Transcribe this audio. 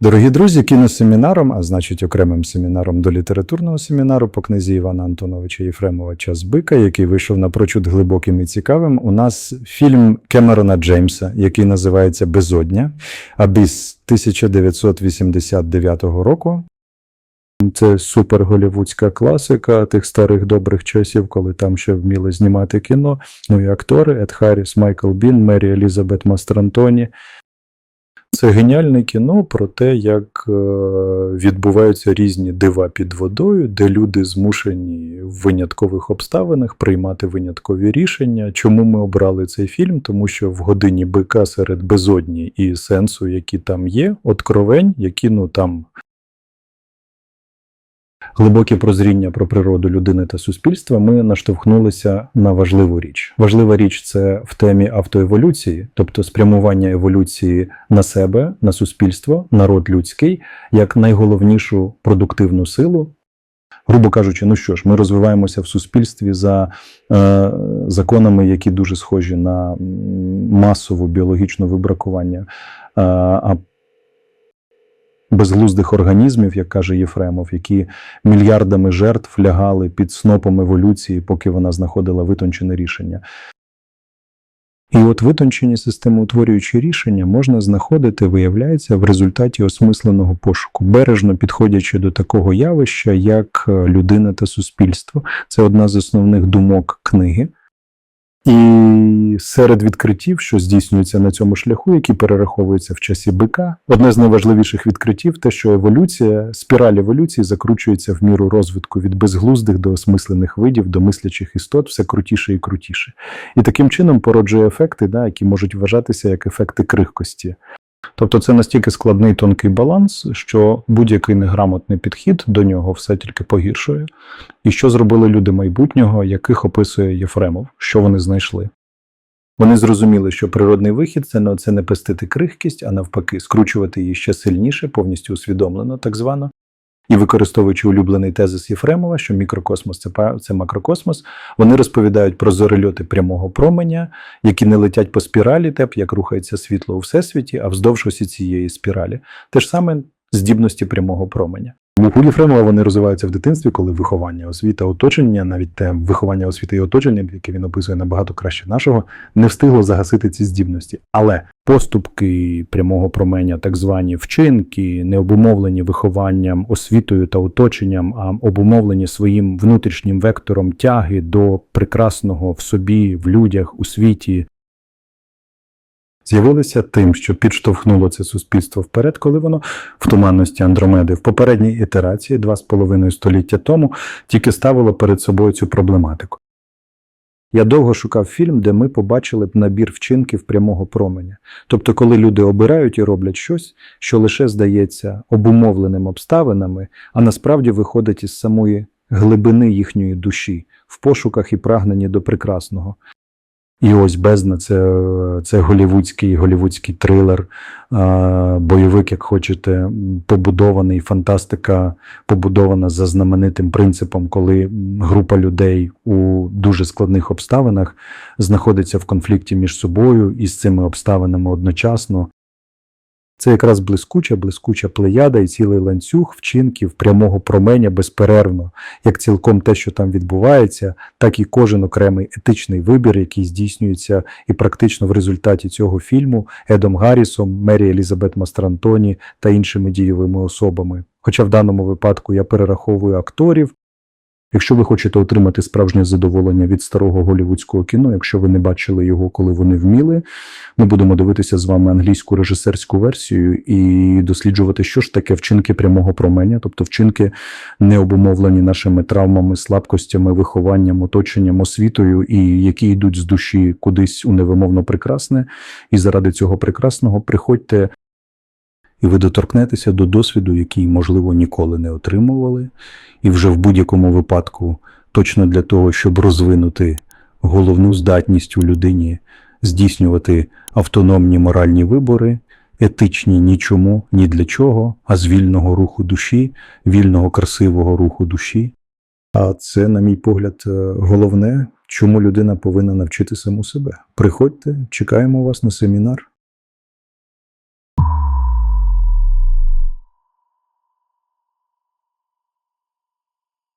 Дорогі друзі, кіносемінаром, а значить окремим семінаром до літературного семінару по книзі Івана Антоновича Єфремова Час бика, який вийшов напрочуд глибоким і цікавим. У нас фільм Кемерона Джеймса, який називається Безодня, Абіс 1989 року. Це супер голівудська класика тих старих добрих часів, коли там ще вміли знімати кіно. Ну і актори Ед Харріс, Майкл Бін, Мері Елізабет Мастрантоні. Це геніальне кіно про те, як е, відбуваються різні дива під водою, де люди змушені в виняткових обставинах приймати виняткові рішення. Чому ми обрали цей фільм? Тому що в годині бика серед безодні і сенсу, які там є, откровень, які ну там. Глибокі прозріння про природу людини та суспільства ми наштовхнулися на важливу річ. Важлива річ це в темі автоеволюції, тобто спрямування еволюції на себе, на суспільство, народ людський як найголовнішу продуктивну силу. Грубо кажучи, ну що ж, ми розвиваємося в суспільстві за е, законами, які дуже схожі на масову біологічну вибракування. Е, а безглуздих організмів, як каже Єфремов, які мільярдами жертв лягали під снопом еволюції, поки вона знаходила витончене рішення. І от витончені системоутворюючі рішення можна знаходити, виявляється, в результаті осмисленого пошуку, бережно підходячи до такого явища, як людина та суспільство. Це одна з основних думок книги. І серед відкриттів, що здійснюються на цьому шляху, які перераховуються в часі бика, одне з найважливіших відкриттів те, що еволюція, спіраль еволюції закручується в міру розвитку від безглуздих до осмислених видів, до мислячих істот, все крутіше і крутіше. І таким чином породжує ефекти, да, які можуть вважатися як ефекти крихкості. Тобто це настільки складний тонкий баланс, що будь-який неграмотний підхід до нього все тільки погіршує. І що зробили люди майбутнього, яких описує Єфремов, що вони знайшли? Вони зрозуміли, що природний вихід це не, це не пестити крихкість, а навпаки, скручувати її ще сильніше, повністю усвідомлено, так звано. І використовуючи улюблений тезис Єфремова, що мікрокосмос це, це макрокосмос, вони розповідають про зорельоти прямого променя, які не летять по спіралі теп, як рухається світло у всесвіті, а вздовж осі цієї спіралі. Те ж саме здібності прямого променя. У Єфремова вони розвиваються в дитинстві, коли виховання, освіта, оточення, навіть те виховання освіти і оточення, яке він описує набагато краще нашого, не встигло загасити ці здібності. Але поступки прямого променя, так звані вчинки, не обумовлені вихованням, освітою та оточенням, а обумовлені своїм внутрішнім вектором тяги до прекрасного в собі, в людях, у світі, з'явилися тим, що підштовхнуло це суспільство вперед, коли воно в туманності Андромеди в попередній ітерації, два з половиною століття тому, тільки ставило перед собою цю проблематику. Я довго шукав фільм, де ми побачили б набір вчинків прямого променя. Тобто, коли люди обирають і роблять щось, що лише здається обумовленим обставинами, а насправді виходить із самої глибини їхньої душі, в пошуках і прагненні до прекрасного. І ось бездна це, це голівудський, голівудський трилер, бойовик, як хочете, побудований, фантастика побудована за знаменитим принципом, коли група людей у дуже складних обставинах знаходиться в конфлікті між собою і з цими обставинами одночасно. Це якраз блискуча, блискуча плеяда і цілий ланцюг вчинків прямого променя безперервно, як цілком те, що там відбувається, так і кожен окремий етичний вибір, який здійснюється і практично в результаті цього фільму Едом Гаррісом, Мері Елізабет Мастрантоні та іншими дієвими особами. Хоча в даному випадку я перераховую акторів. Якщо ви хочете отримати справжнє задоволення від старого голівудського кіно, якщо ви не бачили його, коли вони вміли, ми будемо дивитися з вами англійську режисерську версію і досліджувати, що ж таке вчинки прямого променя, тобто вчинки не обумовлені нашими травмами, слабкостями, вихованням, оточенням, освітою, і які йдуть з душі кудись у невимовно прекрасне. І заради цього прекрасного приходьте. І ви доторкнетеся до досвіду, який, можливо, ніколи не отримували, і вже в будь-якому випадку, точно для того, щоб розвинути головну здатність у людині здійснювати автономні моральні вибори, етичні нічому, ні для чого, а з вільного руху душі, вільного красивого руху душі. А це, на мій погляд, е, головне, чому людина повинна навчити саму себе. Приходьте, чекаємо вас на семінар.